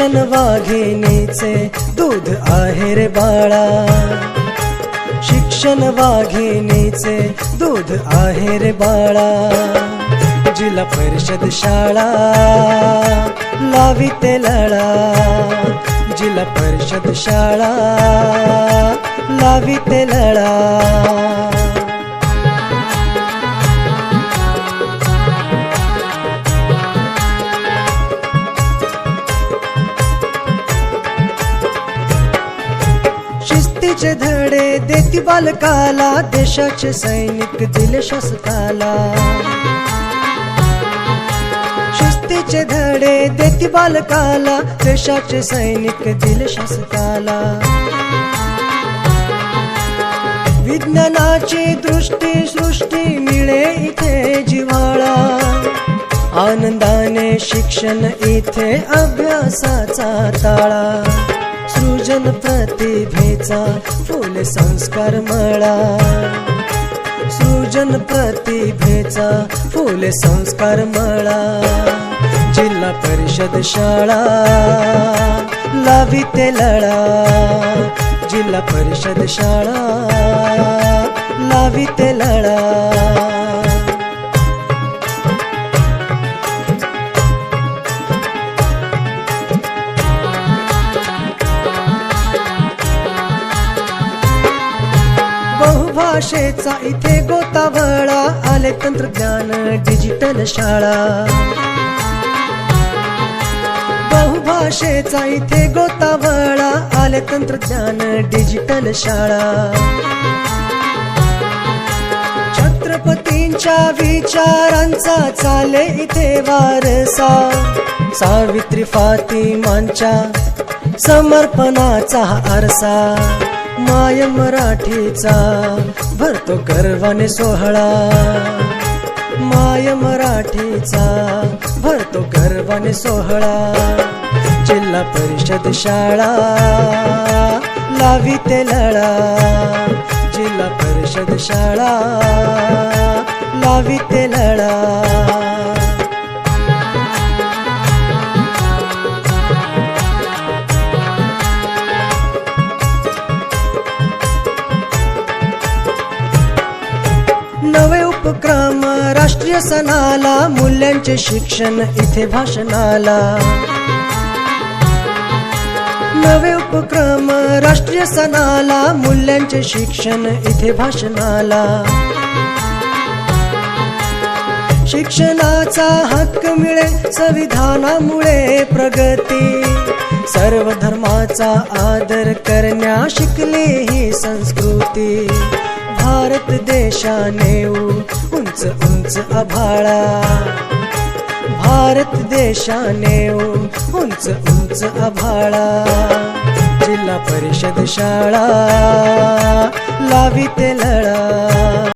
शिक्षण वाघिणीचे दूध आहे रे बाळा. शिक्षण वाघिणीचे दूध आहे रे बाळा. जिल्हा परिषद शाळा लाविते लळा. जिल्हा परिषद शाळा लाविते लळा. देशाचे धडे देती बालकाला देशाचे सैनिक दिले शासकाला शिस्तीचे धडे देती बालकाला देशाचे सैनिक दिले शासकाला विज्ञानाची दृष्टी सृष्टी मिळे इथे जिव्हाळा. आनंदाने शिक्षण इथे अभ्यासाचा ताळा. जन प्रतिभेचा फुल संस्कार मळा. सृजन प्रतिभेचा फुल संस्कार मळा. जिल्हा परिषद शाळा लाविते लळा. जिल्हा परिषद शाळा लाविते लळा. बहुभाषेचा इथे गोतावळा आले तंत्रज्ञान डिजिटल शाळा. बहुभाषेचा इथे गोतावळा आले तंत्रज्ञान डिजिटल शाळा. छत्रपतींच्या विचारांचा चाले इथे वारसा. सावित्री फातिमांच्या समर्पणाचा आरसा. माय मराठीचा भरतो गर्वाने सोहळा. माय मराठीचा भरतो गर्वाने सोहळा. जिल्हा परिषद शाळा लाविते लळा. जिल्हा परिषद शाळा लाविते लळा. उपक्रम राष्ट्रीय सणाला मूल्यांचे शिक्षण इथे भाषणाला. नवे उपक्रम राष्ट्रीय सणाला मूल्यांचे शिक्षण इथे भाषणाला. शिक्षणाचा हक्क मिळे संविधानामुळे प्रगती. सर्व धर्माचा आदर करण्या शिकली ही संस्कृती. भारत देशाने उ- उंच उंच आभाळा. भारत देशाने उ- उंच उंच आभाळा. जिल्हा परिषद शाळा लाविते लढा